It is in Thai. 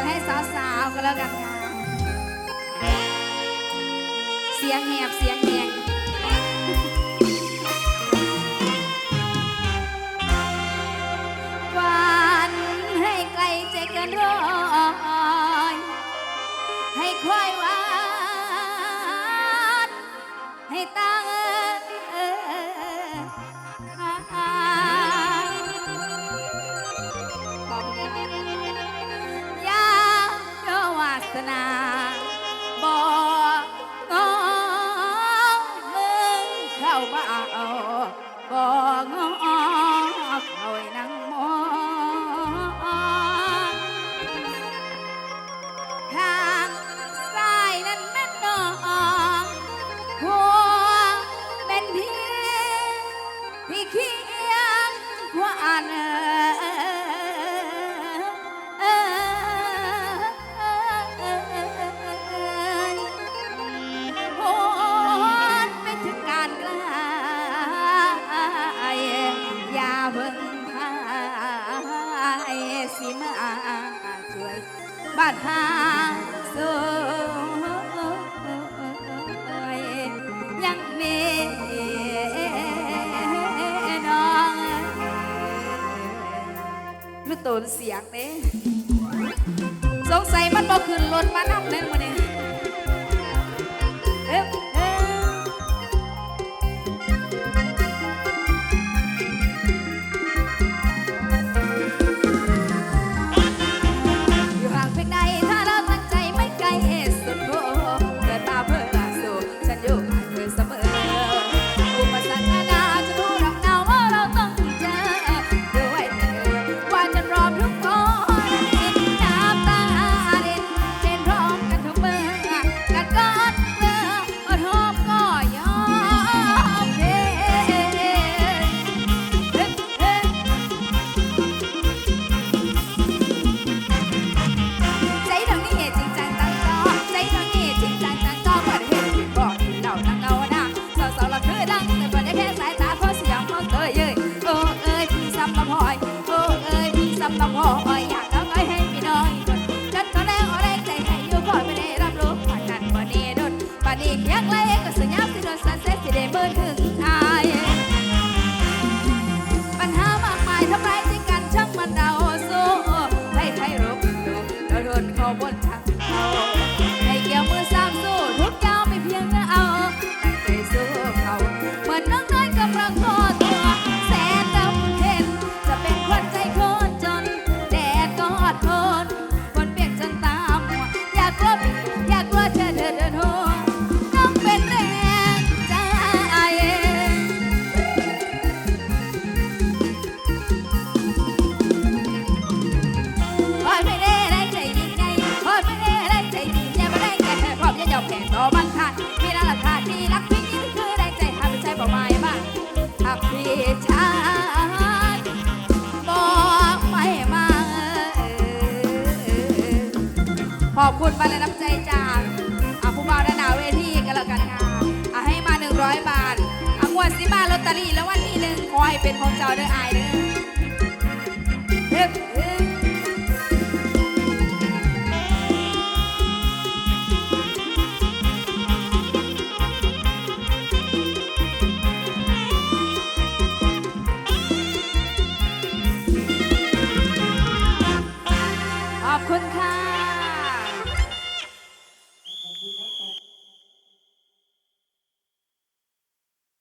จะให้สาวๆก็แล้วกันค่ะ เสียงแหบเสียงแหงวันให้ไกลใจเกินร้อยให้คอยหวานให้ตั้ง สนาบอกงอมึงเข้ามาเอาบอกงอเขานั่งมองทางซ้ายนั้นแม่นน้องหัวเป็นพี่พี่เคียงขวาน บ้านทางสวยยังมีน้องลูกตูนเสียงเด้สงสัยมันบ่ขึ้นรถมานั่งเล่นมาเนี่ำมาพอยโอ้เอ้ยพี่ซ้ำมาพอยอยากเอาไว้ให้พี่น้อยคนฉันก็แล้วเอาแรงใจให้อยู่พอไม่ได้รับรู้ผ่านนั้นบ่นี้โดนบ่นี้เพียงไรก็สัญญาสิโดนสั่น ขอบคุณมาเลยน้ำใจจากอาผู้บ่าวด้านหน้าเวทีกันแล้วกันค่ะอาให้มา 100 บาทอางวดสิมาลอตเตอรี่แล้ววันที่หนึ่งขอให้เป็นของเจ้าเด้ออายเด้อเฮ้ยขอบคุณค่ะ